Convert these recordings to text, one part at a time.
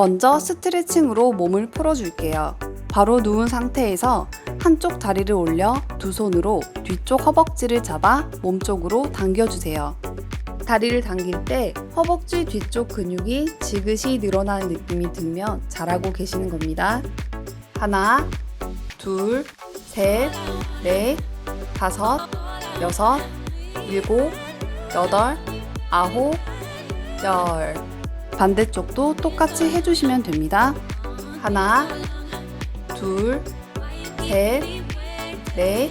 먼저 스트레칭으로 몸을 풀어줄게요. 바로 누운 상태에서 한쪽 다리를 올려 두 손으로 뒤쪽 허벅지를 잡아 몸쪽으로 당겨주세요. 다리를 당길 때 허벅지 뒤쪽 근육이 지그시 늘어나는 느낌이 들면 잘하고 계시는 겁니다. 하나, 둘, 셋, 넷, 다섯, 여섯, 일곱, 여덟, 아홉, 열. 반대쪽도 똑같이 해주시면 됩니다. 하나, 둘, 셋, 넷,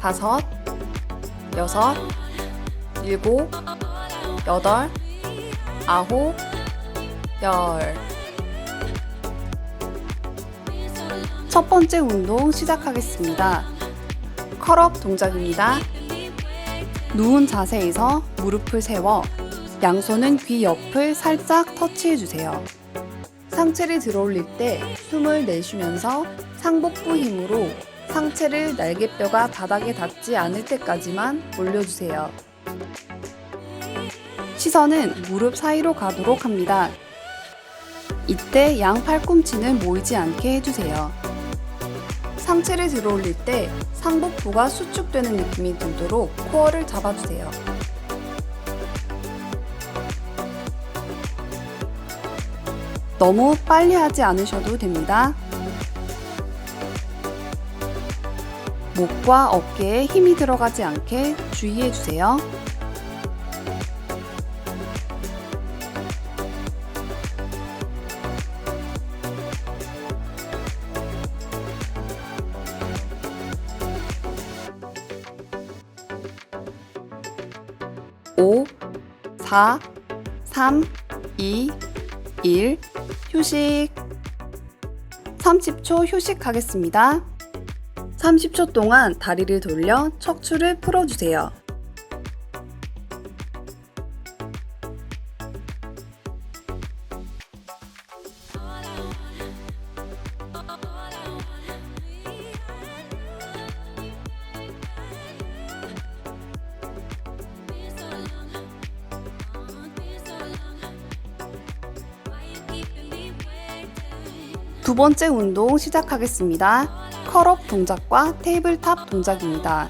다섯, 여섯, 일곱, 여덟, 아홉, 열. 첫 번째 운동 시작하겠습니다. 컬업 동작입니다. 누운 자세에서 무릎을 세워 양손은 귀 옆을 살짝 터치해 주세요. 상체를 들어 올릴 때 숨을 내쉬면서 상복부 힘으로 상체를 날개뼈가 바닥에 닿지 않을 때까지만 올려주세요. 시선은 무릎 사이로 가도록 합니다. 이때 양 팔꿈치는 모이지 않게 해주세요. 상체를 들어 올릴 때 상복부가 수축되는 느낌이 들도록 코어를 잡아주세요. 너무 빨리 하지 않으셔도 됩니다. 목과 어깨에 힘이 들어가지 않게 주의해 주세요. 오, 사, 삼, 이, 1. 휴식. 30초 휴식하겠습니다. 30초 동안 다리를 돌려 척추를 풀어주세요. 두 번째 운동 시작하겠습니다. 컬업 동작과 테이블탑 동작입니다.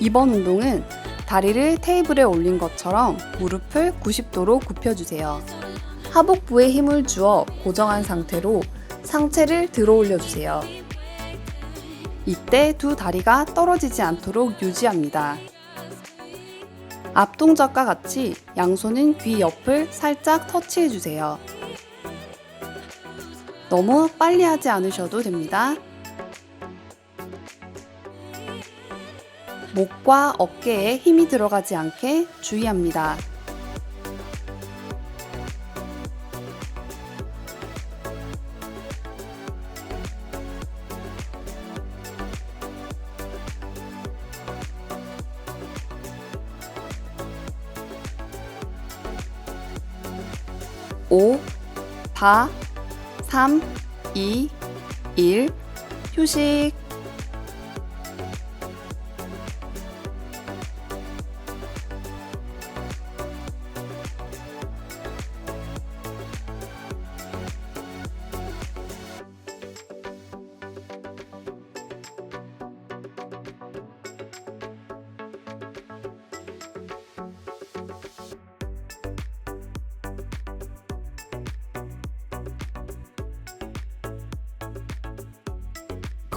이번 운동은 다리를 테이블에 올린 것처럼 무릎을 90도로 굽혀주세요. 하복부에 힘을 주어 고정한 상태로 상체를 들어 올려주세요. 이때 두 다리가 떨어지지 않도록 유지합니다. 앞 동작과 같이 양손은 귀 옆을 살짝 터치해주세요. 너무 빨리 하지 않으셔도 됩니다. 목과 어깨에 힘이 들어가지 않게 주의합니다. 오, 사, 3, 2, 1. 휴식.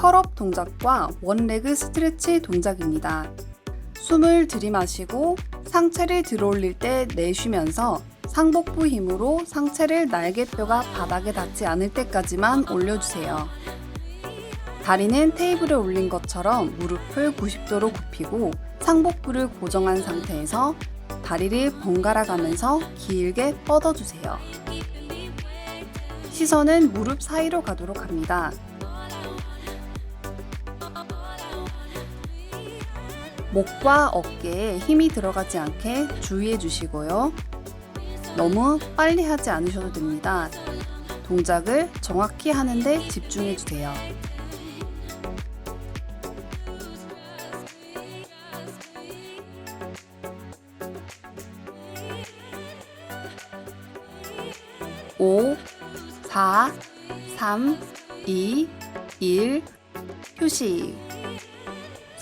컬업 동작과 원레그 스트레치 동작입니다. 숨을 들이마시고 상체를 들어 올릴 때 내쉬면서 상복부 힘으로 상체를 날개뼈가 바닥에 닿지 않을 때까지만 올려주세요. 다리는 테이블에 올린 것처럼 무릎을 90도로 굽히고 상복부를 고정한 상태에서 다리를 번갈아 가면서 길게 뻗어주세요. 시선은 무릎 사이로 가도록 합니다. 목과 어깨에 힘이 들어가지 않게 주의해 주시고요. 너무 빨리 하지 않으셔도 됩니다. 동작을 정확히 하는데 집중해 주세요. 5, 4, 3, 2, 1, 휴식.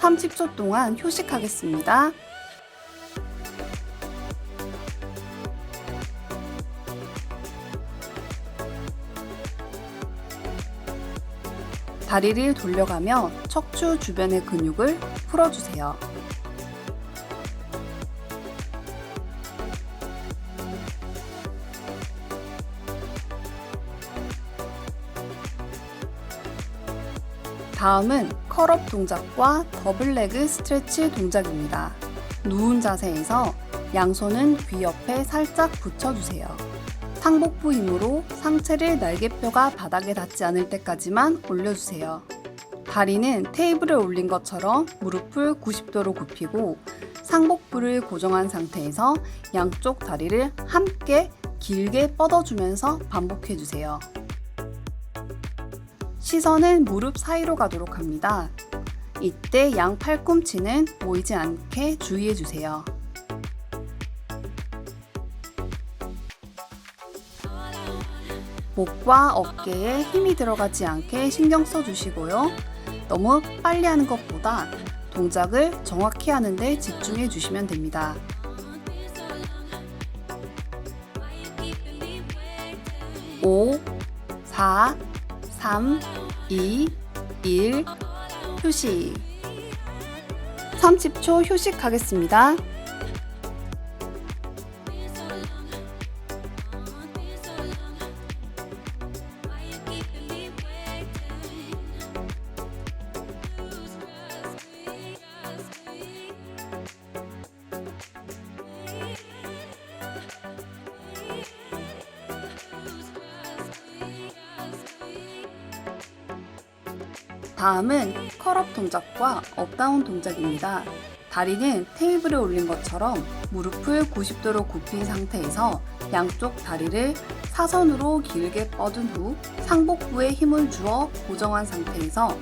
30초 동안 휴식하겠습니다. 다리를 돌려가며 척추 주변의 근육을 풀어주세요. 다음은 컬업 동작과 더블 레그 스트레치 동작입니다. 누운 자세에서 양손은 귀 옆에 살짝 붙여주세요. 상복부 힘으로 상체를 날개뼈가 바닥에 닿지 않을 때까지만 올려주세요. 다리는 테이블에 올린 것처럼 무릎을 90도로 굽히고 상복부를 고정한 상태에서 양쪽 다리를 함께 길게 뻗어주면서 반복해주세요. 시선은 무릎 사이로 가도록 합니다. 이때 양 팔꿈치는 모이지 않게 주의해 주세요. 목과 어깨에 힘이 들어가지 않게 신경 써 주시고요. 너무 빨리 하는 것보다 동작을 정확히 하는데 집중해 주시면 됩니다. 오, 사, 삼, 이, 일, 휴식. 30초 휴식하겠습니다. 다음은 컬업 동작과 업다운 동작입니다. 다리는 테이블에 올린 것처럼 무릎을 90도로 굽힌 상태에서 양쪽 다리를 사선으로 길게 뻗은 후 상복부에 힘을 주어 고정한 상태에서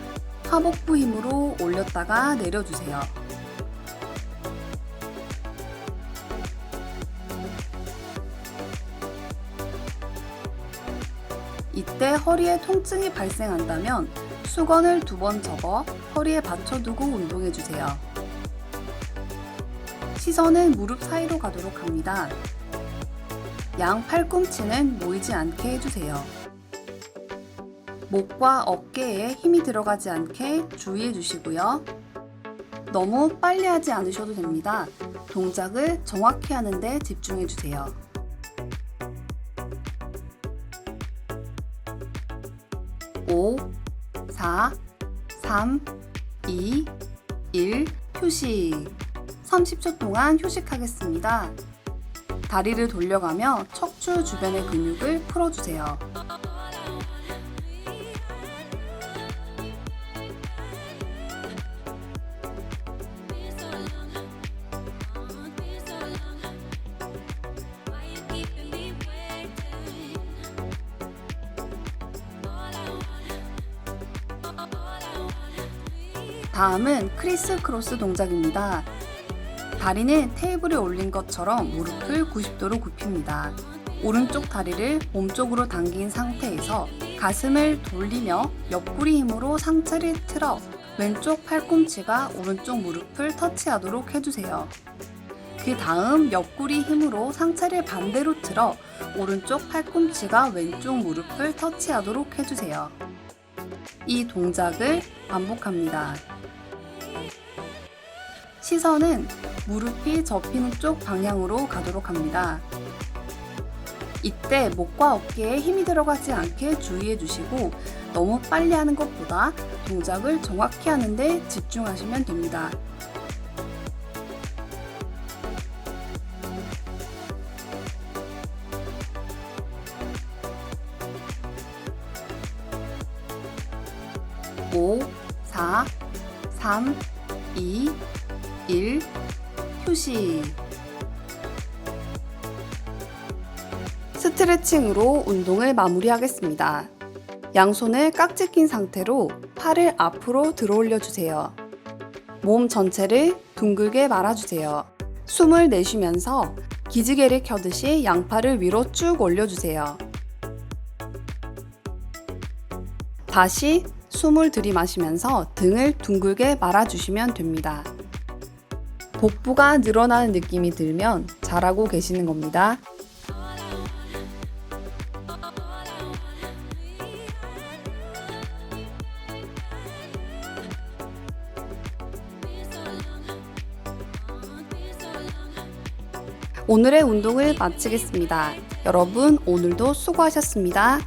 하복부 힘으로 올렸다가 내려주세요. 이때 허리에 통증이 발생한다면 수건을 두 번 접어 허리에 받쳐두고 운동해주세요. 시선은 무릎 사이로 가도록 합니다. 양 팔꿈치는 모이지 않게 해주세요. 목과 어깨에 힘이 들어가지 않게 주의해 주시고요. 너무 빨리 하지 않으셔도 됩니다. 동작을 정확히 하는데 집중해 주세요. 5, 4, 3, 2, 1 휴식. 30초 동안 휴식하겠습니다. 다리를 돌려가며 척추 주변의 근육을 풀어주세요. 다음은 크리스 크로스 동작입니다. 다리는 테이블에 올린 것처럼 무릎을 90도로 굽힙니다. 오른쪽 다리를 몸쪽으로 당긴 상태에서 가슴을 돌리며 옆구리 힘으로 상체를 틀어 왼쪽 팔꿈치가 오른쪽 무릎을 터치하도록 해주세요. 그 다음 옆구리 힘으로 상체를 반대로 틀어 오른쪽 팔꿈치가 왼쪽 무릎을 터치하도록 해주세요. 이 동작을 반복합니다. 시선은 무릎이 접히는 쪽 방향으로 가도록 합니다. 이때 목과 어깨에 힘이 들어가지 않게 주의해 주시고 너무 빨리 하는 것보다 동작을 정확히 하는데 집중하시면 됩니다. 오, 사, 삼, 3시 스트레칭으로 운동을 마무리하겠습니다. 양손을 깍지 낀 상태로 팔을 앞으로 들어 올려주세요. 몸 전체를 둥글게 말아주세요. 숨을 내쉬면서 기지개를 켜듯이 양팔을 위로 쭉 올려주세요. 다시 숨을 들이마시면서 등을 둥글게 말아주시면 됩니다. 복부가 늘어나는 느낌이 들면 잘하고 계시는 겁니다. 오늘의 운동을 마치겠습니다. 여러분, 오늘도 수고하셨습니다.